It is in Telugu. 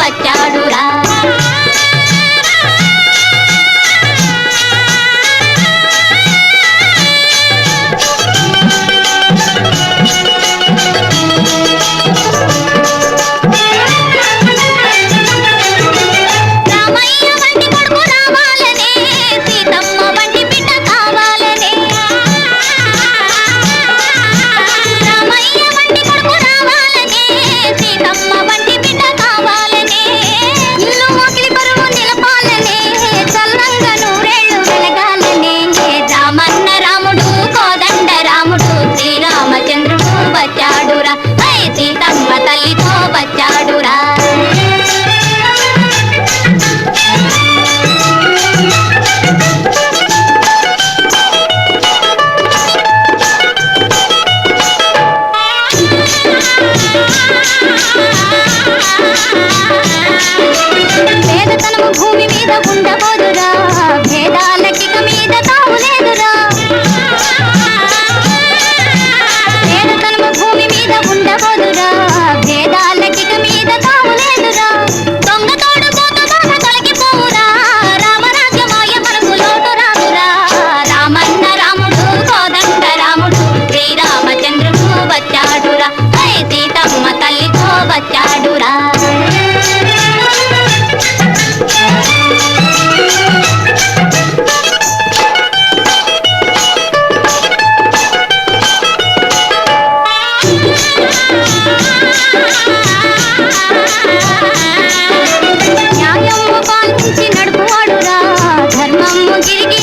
వచ్చాడురా న్యాయము నడుపువాడురా. ధర్మం గిరిగి